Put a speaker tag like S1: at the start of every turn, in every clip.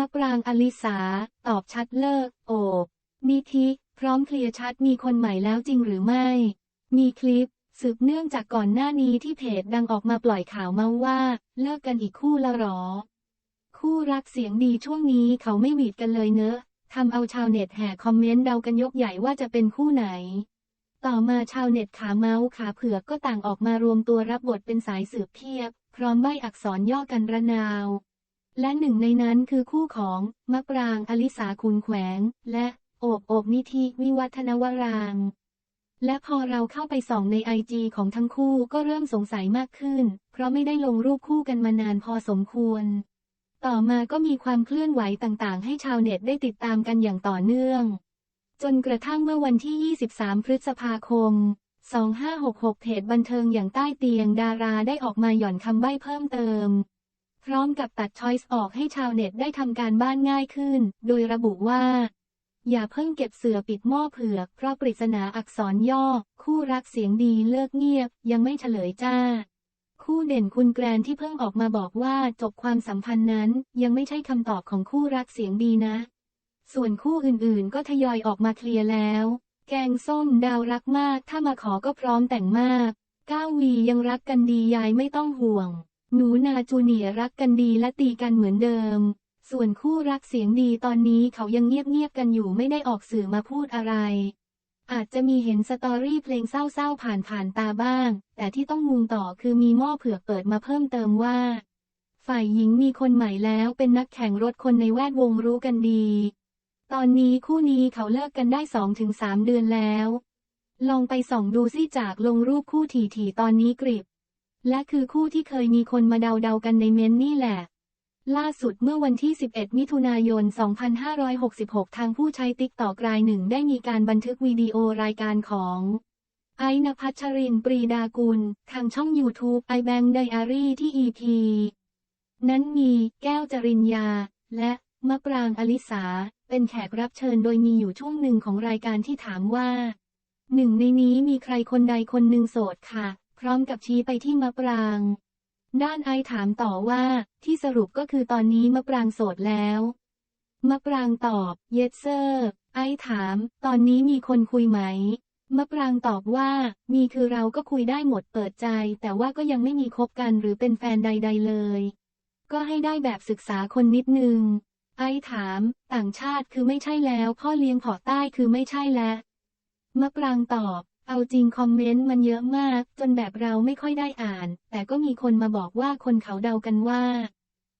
S1: มะปรางอลิสา ตอบชัดเลิก โอบนิธิพร้อมเคลียร์ชัดมีคนใหม่แล้วจริงหรือไม่ มีคลิป สืบเนื่องจากก่อนหน้านี้ที่เพจดังออกมาปล่อยข่าวมาว่า เลิกกันอีกคู่ละหรอ คู่รักเสียงดีช่วงนี้เขาไม่หวีดกันเลยเนอะทำเอาชาวเน็ตแห่คอมเมนต์เดากันยกใหญ่ว่าจะเป็นคู่ไหน ต่อมาชาวเน็ตขาเมาส์ขาเผือกก็ต่างออกมารวมตัวรับบทเป็นสายสืบเพียบ พร้อมใบอักษรย่อกันระนาว และหนึ่งในนั้นคือคู่ของมะปรางอลิสาคุณแขวง และโอบโอบนิธิวิวัฒนวราง และพอเราเข้าไปส่องในไอจีของทั้งคู่ก็เริ่มสงสัยมากขึ้น เพราะไม่ได้ลงรูปคู่กันมานานพอสมควร ต่อมาก็มีความเคลื่อนไหวต่างๆ ให้ชาวเน็ตได้ติดตามกันอย่างต่อเนื่อง จนกระทั่งเมื่อวันที่ 23 พฤษภาคม 2566 เพจบันเทิงอย่างใต้เตียงดาราได้ออกมาหย่อนคำใบ้เพิ่มเติม พร้อมกับตัดช้อยส์ออกให้ชาวเน็ตได้ทำการบ้านง่ายขึ้น โดยระบุว่า อย่าเพิ่งเก็บเสือปิดหม้อเผือก เพราะปริศนาอักษรย่อ คู่รักเสียงดีเลิกเงียบ ยังไม่เฉลยจ้า คู่เด่นคุณแกรนที่เพิ่งออกมาบอกว่าจบความสัมพันธ์นั้น ยังไม่ใช่คำตอบของคู่รักเสียงดีนะ ส่วนคู่อื่นๆ ก็ทยอยออกมาเคลียร์แล้ว แกงส้มดาวรักมาก ถ้ามาขอก็พร้อมแต่งมากก้าววียังรักกันดียายไม่ต้องห่วง หนูนาจูเนียรักกันดีและตีกันเหมือนเดิม ส่วนคู่รักเสียงดีตอนนี้เขายังเงียบๆกันอยู่ไม่ได้ออกสื่อมาพูดอะไร อาจจะมีเห็นสตอรี่เพลงเศร้าๆผ่านๆตาบ้าง แต่ที่ต้องมุงต่อคือมีหม้อเผือกเปิดมาเพิ่มเติมว่า ฝ่ายหญิงมีคนใหม่แล้วเป็นนักแข่งรถคนในแวดวงรู้กันดี ตอนนี้คู่นี้เขาเลิกกันได้2-3เดือนแล้ว ลองไปส่องดูซิจากลงรูปคู่ถี่ๆตอนนี้กริบ และคือคู่ที่เคยมีคนมาเดาๆกันในเม้นนี่แหละ ล่าสุดเมื่อวันที่ 11 มิถุนายน 2566 ทางผู้ใช้ติ๊กตอกรายหนึ่งได้มีการบันทึกวิดีโอรายการของไอนภัชรินปรีดากุล ทางช่อง YouTube ไอแบงไดอารี่ที่ EP นั้นมีแก้วจริญญา และมะปรางอลิสา เป็นแขกรับเชิญโดยมีอยู่ช่วงหนึ่งของรายการที่ถามว่า หนึ่งในนี้มีใครคนใดคนหนึ่งโสดค่ะ พร้อมกับชี้ไปที่มะปราง ด้านไอถามต่อว่าที่สรุปก็คือตอนนี้มะปรางโสดแล้ว มะปรางตอบ เยสเซอร์ ไอถาม ตอนนี้มีคนคุยไหม มะปรางตอบว่า มีคือเราก็คุยได้หมดเปิดใจ แต่ว่าก็ยังไม่มีคบกันหรือเป็นแฟนใด ๆเลย ก็ให้ได้แบบศึกษาคนนิดนึง ไอถาม ต่างชาติคือไม่ใช่แล้ว พ่อเลี้ยงเผาะใต้คือไม่ใช่แล้วมะปรางตอบ เอาจริงคอมเมนต์มันเยอะมาก จนแบบเราไม่ค่อยได้อ่าน แต่ก็มีคนมาบอกว่าคนเขาเดากันว่า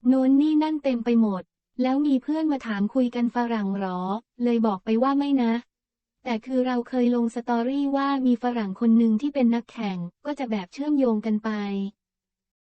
S1: โน้นนี่นั่นเต็มไปหมด แล้วมีเพื่อนมาถามคุยกันฝรั่งหรอ เลยบอกไปว่าไม่นะ แต่คือเราเคยลงสตอรี่ว่ามีฝรั่งคนหนึ่งที่เป็นนักแข่ง ก็จะแบบเชื่อมโยงกันไป